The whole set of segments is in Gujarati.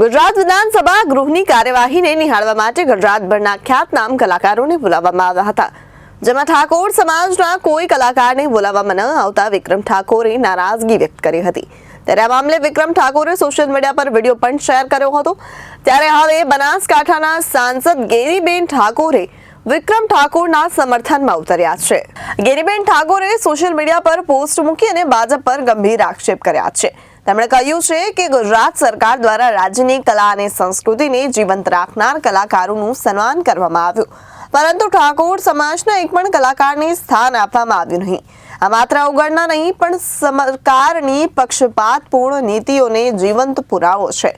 ગુજરાત વિધાનસભા ગૃહની કાર્યવાહીને નિહાળવા માટે ગુજરાતભરના ખ્યાતનામ કલાકારોને બોલાવવામાં આવ્યા હતા. જેમાં ઠાકોર સમાજના કોઈ કલાકારને બોલાવવામાં ન આવતા વિક્રમ ઠાકોરે નારાજગી વ્યક્ત કરી હતી. ત્યારે આ મામલે વિક્રમ ઠાકોરે સોશિયલ મીડિયા પર વીડિયો પણ શેર કર્યો હતો. ત્યારે હવે બનાસકાંઠાના સાંસદ ગેરીબેન ઠાકોરે વિક્રમ ઠાકોરના સમર્થનમાં ઉતર્યા છે. ગેરીબેન ઠાકોરે સોશિયલ મીડિયા પર પોસ્ટ મૂકી અને ભાજપ પર ગંભીર આક્ષેપ કર્યા છે. તેમણે કહ્યું છે કે ગુજરાત સરકાર દ્વારા રાજ્યની કલા અને સંસ્કૃતિને જીવંત રાખનાર કલાકારોનું સન્માન કરવામાં આવ્યું. પરંતુ ઠાકોર સમાજના એક પણ કલાકારને સ્થાન આપવામાં આવ્યું નહીં. આ માત્ર અવગણના નહીં, પણ સરકારની પક્ષપાતપૂર્ણ નીતિઓને જીવંત પુરાવો છે.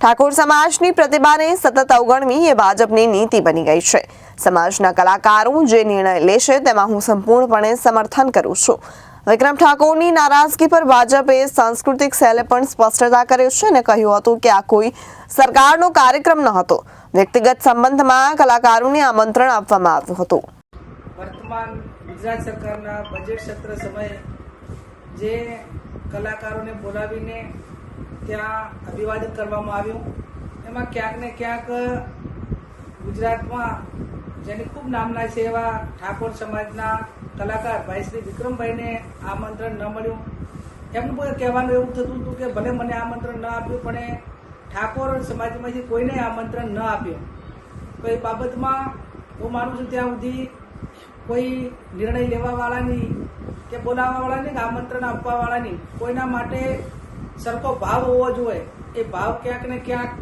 ઠાકોર સમાજની પ્રતિભાને સતત અવગણવી એ ભાજપની નીતિ બની ગઈ છે. સમાજના કલાકારો જે નિર્ણય લેશે, તેમાં હું સંપૂર્ણપણે સમર્થન કરું છું. વિક્રમ ઠાકોરની નારાજગી પર ભાજપે સાંસ્કૃતિક સેલે પણ સ્પષ્ટતા કર્યો છે અને કહ્યું હતું કે આ કોઈ સરકારનો કાર્યક્રમ ન હતો. વ્યક્તિગત સંબંધમાં કલાકારોને આમંત્રણ આપવામાં આવ્યું હતું. વર્તમાન ગુજરાત સરકારના બજેટ સત્ર સમયે જે કલાકારોને બોલાવીને ત્યાં અભિવાદન કરવામાં આવ્યું. એમાં ક્યાંક ને ક્યાંક ગુજરાતમાં જેની ખૂબ નામના છે એવા ઠાકોર સમાજના કલાકાર ભાઈ શ્રી વિક્રમભાઈને આમંત્રણ ન મળ્યું. એમનું પણ કહેવાનું એવું થતું હતું કે ભલે મને આમંત્રણ ન આપ્યું, પણ એ ઠાકોર સમાજમાંથી કોઈને આમંત્રણ ન આપ્યું. તો એ બાબતમાં હું માનું છું ત્યાં સુધી કોઈ નિર્ણય લેવાવાળાની કે બોલાવવાવાળાની કે આમંત્રણ આપવાવાળાની કોઈના માટે સરખો ભાવ હોવો જોઈએ. એ ભાવ ક્યાંક ને ક્યાંક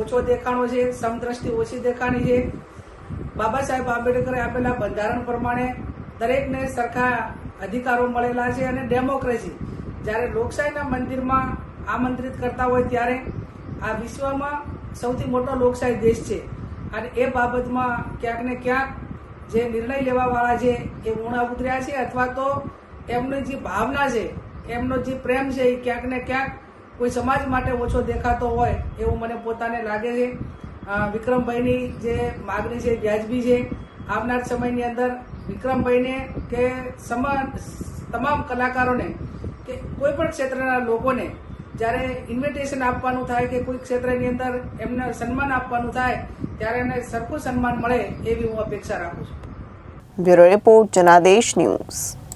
ઓછો દેખાણો છે, સમદ્રષ્ટિ ઓછી દેખાણી છે. બાબા સાહેબ આંબેડકરે આપેલા બંધારણ પ્રમાણે દરેકને સરખા અધિકારો મળેલા છે અને ડેમોક્રેસી. જ્યારે લોકશાહીના મંદિરમાં આમંત્રિત કરતા હોય ત્યારે આ વિશ્વમાં સૌથી મોટો લોકશાહી દેશ છે. અને એ બાબતમાં ક્યાંક ને ક્યાંક જે નિર્ણય લેવાવાળા છે એ ઊણા ઉતર્યા છે અથવા તો એમની જે ભાવના છે, એમનો જે પ્રેમ છે એ ક્યાંક ને ક્યાંક કોઈ સમાજ માટે ઓછો દેખાતો હોય એવું મને પોતાને લાગે છે. વિક્રમભાઈની જે માગણી છે, વ્યાજબી છે, આવનાર સમયની અંદર વિક્રમભાઈને કે સમાન, તમામ કલાકારોને કે કોઈ પણ ક્ષેત્રના લોકોને જ્યારે ઇન્વિટેશન આપવાનું થાય કે કોઈ ક્ષેત્રની અંદર એમને સન્માન આપવાનું થાય, ત્યારે એમને સરખું સન્માન મળે એવી હું અપેક્ષા રાખું છું. Bureau report, Janadesh news.